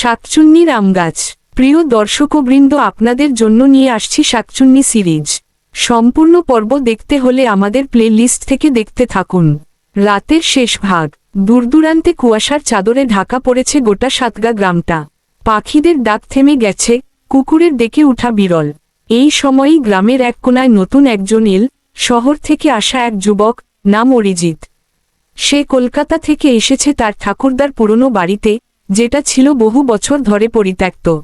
শাকচুন্নির আম গাছ প্রিয় দর্শকবৃন্দ, আপনাদের জন্য নিয়ে আসছি শাকচুন্নি সিরিজ। সম্পূর্ণ পর্ব দেখতে হলে আমাদের প্লে লিস্ট থেকে দেখতে থাকুন। রাতের শেষ ভাগ। দূরদূরান্তে কুয়াশার চাদরে ঢাকা পড়েছে গোটা সাতগা গ্রামটা। পাখিদের ডাক থেমে গেছে, কুকুরের ডেকে উঠা বিরল। এই সময়ই গ্রামের এক কোনায় নতুন একজন এল, শহর থেকে আসা এক যুবক, নাম অরিজিৎ। সে কলকাতা থেকে এসেছে তার ঠাকুরদার পুরনো বাড়িতে যেটা ছিল বহু বছর ধরে পরিত্যক্ত।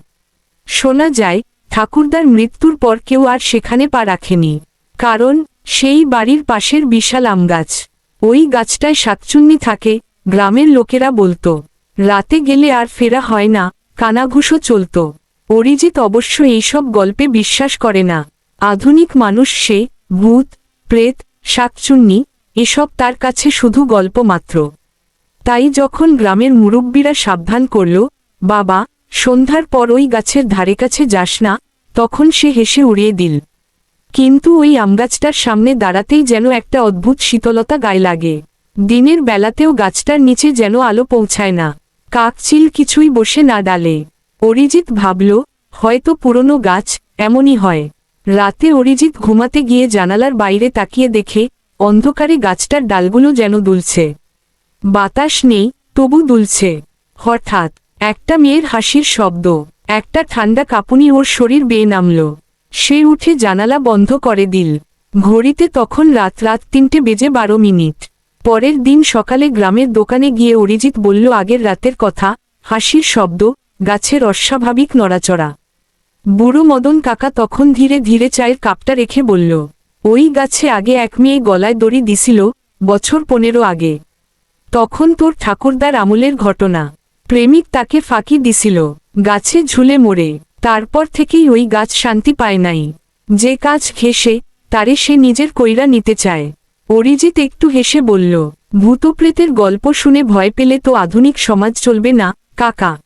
শোনা যায়, ঠাকুরদার মৃত্যুর পর কেউ আর সেখানে পা রাখেনি। কারণ, সেই বাড়ির পাশের বিশাল আম গাছ। ওই গাছটায় শাকচুন্নি থাকে, গ্রামের লোকেরা বলতো। রাতে গেলে আর ফেরা হয় না, কানাঘুষো চলত। অরিজিৎ অবশ্য এইসব গল্পে বিশ্বাস করে না। আধুনিক মানুষ সে, ভূত, প্রেত, শাকচুন্নি, এসব তার কাছে শুধু গল্প মাত্র। তাই যখন গ্রামের মুরব্বীরা সাবধান করল, বাবা, সন্ধ্যার পর ওই গাছের ধারে কাছে যাস না, তখন সে হেসে উড়িয়ে দিল। কিন্তু ওই আমগাছটার সামনে দাঁড়াতেই যেন একটা অদ্ভুত শীতলতা গায়ে লাগে। দিনের বেলাতেও গাছটার নিচে যেন আলো পৌঁছায় না। কাকচিল কিছুই বসে না ডালে। অরিজিৎ ভাবল, হয়তো পুরনো গাছ, এমনই হয়। রাতে অরিজিৎ ঘুমাতে গিয়ে জানালার বাইরে তাকিয়ে দেখে, অন্ধকারে গাছটার ডালগুলো যেন দুলছে। বাতাস নেই, তবু দুলছে। হঠাৎ একটা মেয়ের হাসির শব্দ, একটা ঠান্ডা কাঁপুনি ওর শরীর বেয়ে নামল। সে উঠে জানালা বন্ধ করে দিল। ঘড়িতে তখন রাত রাত তিনটে বেজে বারো মিনিট। পরের দিন সকালে গ্রামের দোকানে গিয়ে অরিজিৎ বলল, আগের রাতের কথা। হাসির শব্দ, গাছের অস্বাভাবিক নড়াচড়া। বুড়ো মদন কাকা তখন ধীরে ধীরে চায়ের কাপটা রেখে বলল, ওই গাছে আগে এক মেয়ে গলায় দড়ি দিছিল, বছর পনেরো আগে। তখন তোর ঠাকুরদার আমলের ঘটনা। প্রেমিক তাকে ফাঁকি দিছিল। গাছে ঝুলে মরে। তারপর থেকেই ওই গাছ শান্তি পায় নাই। যে কাজ ঘেসে তারে সে নিজের কইরা নিতে চায়। অরিজিৎ একটু হেসে বলল, ভূতপ্রেতের গল্প শুনে ভয় পেলে তো আধুনিক সমাজ চলবে না, কাকা।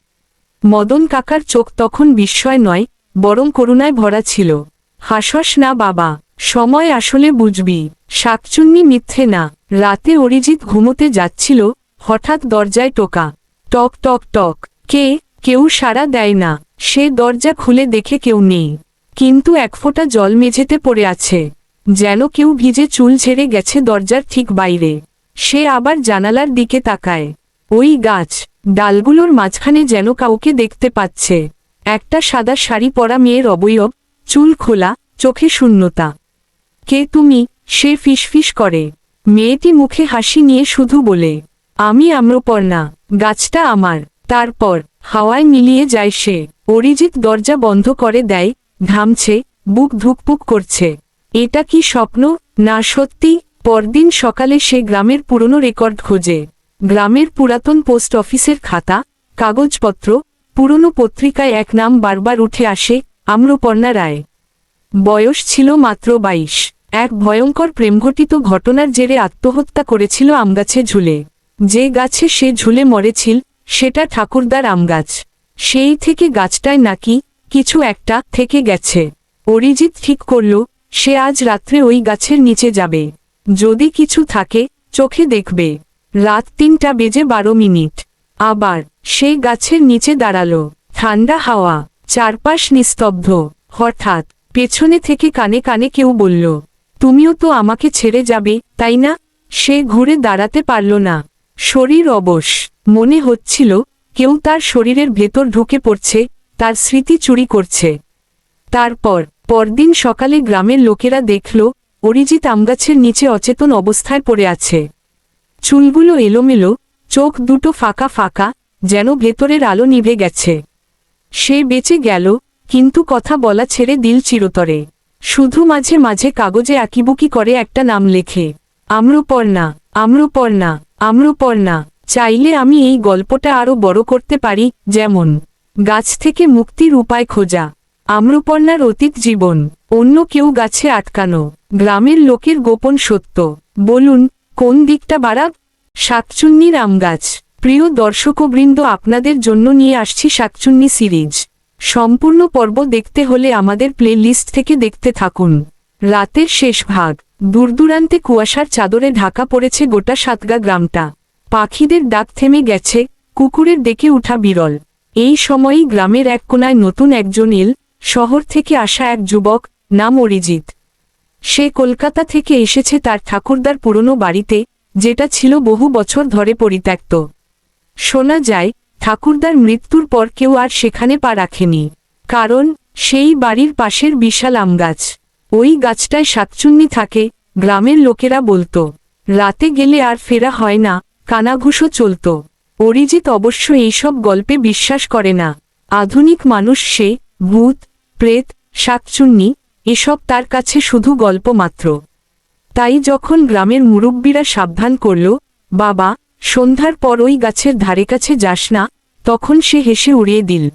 মদন কাকার চোখ তখন বিস্ময় নয়, বরং করুণায় ভরা ছিল। হাসস না বাবা, সময় আসলে বুঝবি, শাকচুন্নি মিথ্যে না। রাতে অরিজিৎ ঘুমোতে যাচ্ছিল, হঠাৎ দরজায় টোকা। টক টক টক। কে? কেউ সাড়া দেয় না। সে দরজা খুলে দেখে কেউ নেই। কিন্তু এক ফোঁটা জল মেঝেতে পড়ে আছে। যেন কেউ ভিজে চুল ঝেড়ে গেছে দরজার ঠিক বাইরে। সে আবার জানালার দিকে তাকায়। ওই গাছ, ডালগুলোর মাঝখানে যেন কাউকে দেখতে পাচ্ছে। একটা সাদা শাড়ি পরা মেয়ের অবয়ব, চুল খোলা, চোখে শূন্যতা। কে তুমি? সে ফিসফিস করে। মেয়েটি মুখে হাসি নিয়ে শুধু বলে, আমি আম্রপর্ণা, গাছটা আমার। তারপর হাওয়ায় মিলিয়ে যায় সে। অরিজিৎ দরজা বন্ধ করে দেয়, ঘামছে, বুক ধুকপুক করছে। এটা কি স্বপ্ন? না, সত্যি, পরদিন সকালে সে গ্রামের পুরনো রেকর্ড খোঁজে। গ্রামের পুরাতন পোস্ট অফিসের খাতা, কাগজপত্র, পুরনো পত্রিকায় এক নাম বারবার উঠে আসে, আম্রপর্ণা রায়। বয়স ছিল মাত্র বাইশ। এক ভয়ঙ্কর প্রেমঘটিত ঘটনার জেরে আত্মহত্যা করেছিল আমগাছে ঝুলে। যে গাছে সে ঝুলে মরেছিল, সেটা ঠাকুরদার আমগাছ। সেই থেকে গাছটায় নাকি কিছু একটা থেকে গেছে। অরিজিৎ ঠিক করল, সে আজ রাত্রে ওই গাছের নিচে যাবে। যদি কিছু থাকে, চোখে দেখবে। রাত তিনটা বেজে বারো মিনিট। আবার সে গাছের নিচে দাঁড়াল। ঠান্ডা হাওয়া, চারপাশ নিস্তব্ধ। হঠাৎ পেছনে থেকে কানে কানে কেউ বলল তুমিও তো আমাকে ছেড়ে যাবে, তাই না? সে ঘুরে দাঁড়াতে পারল না। শরীর অবশ। মনে হচ্ছিল, কেউ তার শরীরের ভেতর ঢুকে পড়ছে, তার স্মৃতি চুরি করছে। তারপর, পরদিন সকালে গ্রামের লোকেরা দেখল, অরিজিৎ আমগাছের নিচে অচেতন অবস্থায় পড়ে আছে। চুলগুলো এলোমেলো, চোখ দুটো ফাঁকা ফাঁকা, যেন ভেতরের আলো নিভে গেছে। সে বেঁচে গেল, কিন্তু কথা বলা ছেড়ে দিল চিরতরে। শুধু মাঝে মাঝে কাগজে আঁকিবুকি করে একটা নাম লেখে। আম্রপর্ণা আম্রপর্ণা আম্রপর্ণা, চাইলে আমি এই গল্পটা আরও বড় করতে পারি, যেমন, গাছ থেকে মুক্তির উপায় খোঁজা, আম্রপর্ণার অতীত জীবন, অন্য কেউ গাছে আটকানো, গ্রামের লোকের গোপন সত্য, বলুন, কোন দিকটা বাড়াব শাকচুন্নির আমগাছ, প্রিয় দর্শকবৃন্দ, আপনাদের জন্য নিয়ে আসছি শাকচুন্নি সিরিজ। সম্পূর্ণ পর্ব দেখতে হলে আমাদের প্লে লিস্ট থেকে দেখতে থাকুন। রাতের শেষ ভাগ। দূরদূরান্তে কুয়াশার চাদরে ঢাকা পড়েছে গোটা সাতগা গ্রামটা। পাখিদের ডাক থেমে গেছে, কুকুরের ডেকে উঠা বিরল। এই সময়েই গ্রামের এক কোনায় নতুন একজন এল, শহর থেকে আসা এক যুবক, নাম অরিজিৎ। সে কলকাতা থেকে এসেছে তার ঠাকুরদার পুরনো বাড়িতে, যেটা ছিল বহু বছর ধরে পরিত্যক্ত। শোনা যায় ঠাকুরদার মৃত্যুর পর কেউ আর সেখানে পা রাখেনি। কারণ, সেই বাড়ির পাশের বিশাল আমগাছ ওই গাছটায় শাকচুন্নি থাকে, গ্রামের লোকেরা বলতো। রাতে গেলে আর ফেরা হয় না, কানাঘুষো চলত। অরিজিৎ অবশ্য এইসব গল্পে বিশ্বাস করে না। আধুনিক মানুষ সে, ভূত, প্রেত, শাকচুন্নি, এসব তার কাছে শুধু গল্প মাত্র। তাই যখন গ্রামের মুরব্বীরা সাবধান করল, বাবা সন্ধ্যার পর ওই গাছের ধারে কাছে যাস না, তখন সে হেসে উড়িয়ে দিল।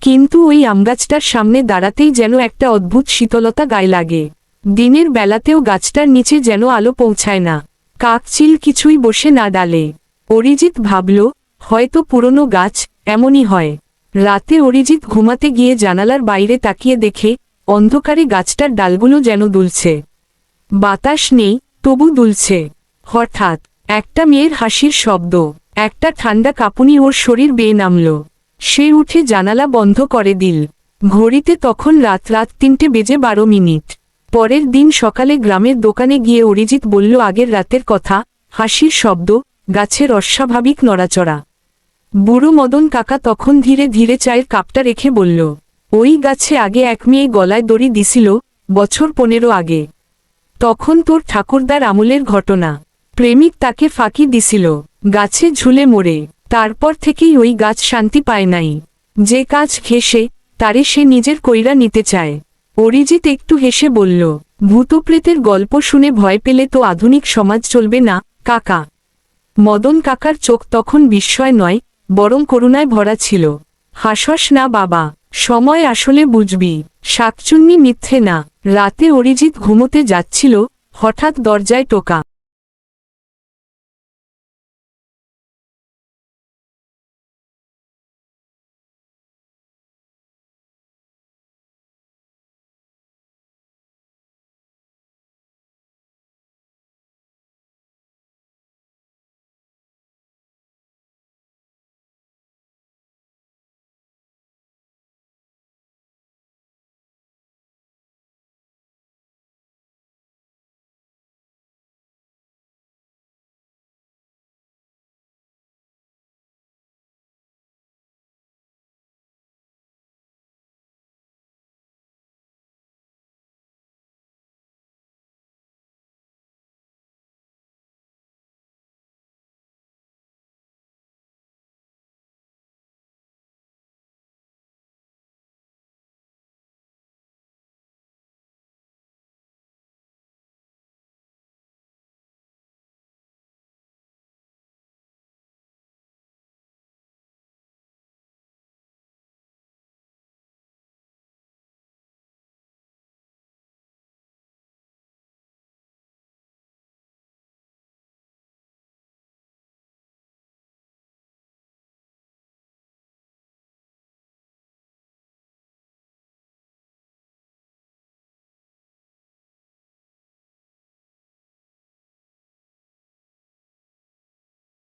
কিন্তু ওই আমগাছটার সামনে দাঁড়াতেই যেন একটা অদ্ভুত শীতলতা গায়ে লাগে। দিনের বেলাতেও গাছটার নিচে যেন আলো পৌঁছায় না। কাকচিল কিছুই বসে না ডালে। অরিজিৎ ভাবল, হয়তো পুরনো গাছ, এমনই হয়। রাতে অরিজিৎ ঘুমাতে গিয়ে জানালার বাইরে তাকিয়ে দেখে, অন্ধকারে গাছটার ডালগুলো যেন দুলছে। বাতাস নেই, তবু দুলছে। হঠাৎ একটা মেয়ের হাসির শব্দ, একটা ঠান্ডা কাঁপুনি ওর শরীর বেয়ে নামল। সে উঠে জানালা বন্ধ করে দিল। ঘড়িতে তখন রাত রাত তিনটে বেজে বারো মিনিট। পরের দিন সকালে গ্রামের দোকানে গিয়ে অরিজিৎ বলল, আগের রাতের কথা, হাসির শব্দ, গাছের অস্বাভাবিক নড়াচড়া। বুড়ো মদন কাকা তখন ধীরে ধীরে চায়ের কাপটা রেখে বলল, ওই গাছে আগে এক মেয়ে গলায় দড়ি দিছিল, বছর পনেরো আগে। তখন তোর ঠাকুরদার আমলের ঘটনা। প্রেমিক তাকে ফাঁকি দিছিল। গাছে ঝুলে মরে। তারপর থেকেই ওই গাছ শান্তি পায় নাই। যে কাজ ঘেসে তারে সে নিজের কইরা নিতে চায়। অরিজিৎ একটু হেসে বলল, ভূতপ্রেতের গল্প শুনে ভয় পেলে তো আধুনিক সমাজ চলবে না, কাকা। মদন কাকার চোখ তখন বিস্ময় নয়, বরং করুণায় ভরা ছিল। হাসস না বাবা, সময় আসলে বুঝবি। শাকচুন্নি মিথ্যে না। রাতে অরিজিৎ ঘুমোতে যাচ্ছিল, হঠাৎ দরজায় টোকা।